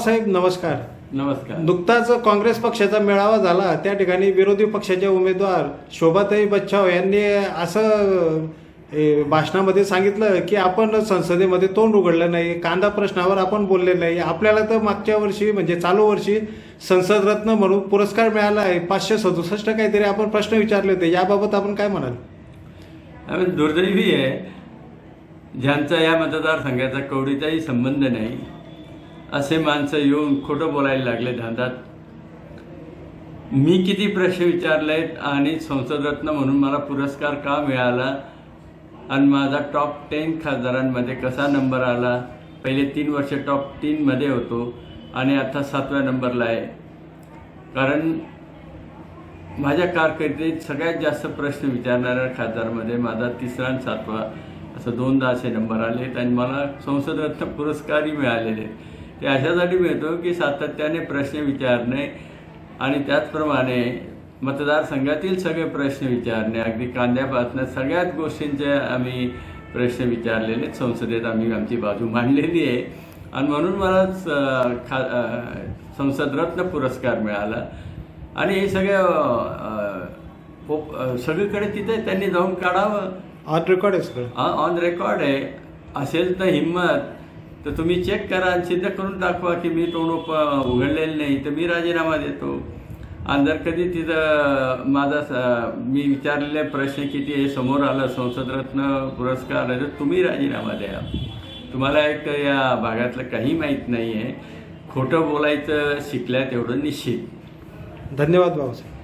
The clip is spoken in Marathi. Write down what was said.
पवारसाहेब नमस्कार. नमस्कार. नुकताच काँग्रेस पक्षाचा मेळावा झाला. त्या ठिकाणी विरोधी पक्षाच्या उमेदवार शोभाताई बच्चाव यांनी असं ए, भाषणामध्ये सांगितलं की आपण संसदेमध्ये तोंड उघडलं नाही कांदा प्रश्नावर आपण बोलले नाही. आपल्याला तर मागच्या वर्षी म्हणजे चालू वर्षी संसद रत्न म्हणून पुरस्कार मिळाला आहे. पाचशे सदुसष्ट काहीतरी आपण प्रश्न विचारले होते. याबाबत आपण काय म्हणाल? दुर्दैवी आहे. ज्यांचा या मतदारसंघाचा कवडीचाही संबंध नाही असे माणसं येऊन खोटं बोलायला लागले धंदात. मी किती प्रश्न विचारलेत आणि संसदरत्न म्हणून मला पुरस्कार का मिळाला? आणि माझा टॉप टेन खासदारांमध्ये कसा नंबर आला? पहिले तीन वर्ष टॉप टीनमध्ये होतो आणि आता सातव्या नंबरला आहे. कारण माझ्या कारकिर्दीत सगळ्यात जास्त प्रश्न विचारणाऱ्या खासदारमध्ये माझा तिसरा आणि सातवा असं दोनदा असे नंबर आलेत आणि मला संसदरत्न पुरस्कारही मिळालेले आहेत. ते अशासाठी मिळतो की सातत्याने प्रश्न विचारणे आणि त्याचप्रमाणे मतदारसंघातील सगळे प्रश्न विचारणे. अगदी कांद्यापासून सगळ्याच गोष्टींचे आम्ही प्रश्न विचारलेले. संसदेत आम्ही आमची बाजू मांडलेली आहे. आणि म्हणून मला खा संसदरत्न पुरस्कार मिळाला. आणि हे सगळं सगळीकडे तिथे त्यांनी जाऊन काढावं. ऑन रेकॉर्ड आहे सगळं ऑन रेकॉर्ड आहे. असेल तर हिंमत. तर तुम्ही चेक करा आणि सिद्ध करून दाखवा की मी तोंड उप- उघडलेलं नाही. तर मी राजीनामा देतो. आणि जर कधी तिथं माझा स- मी विचारलेले प्रश्न किती हे समोर आलं संसदरत्न पुरस्कार तर तुम्ही राजीनामा द्या. तुम्हाला एक तर या भागातलं काही माहीत नाही आहे खोटं बोलायचं शिकल्या तेवढं निश्चित. धन्यवाद भाऊसाहेब.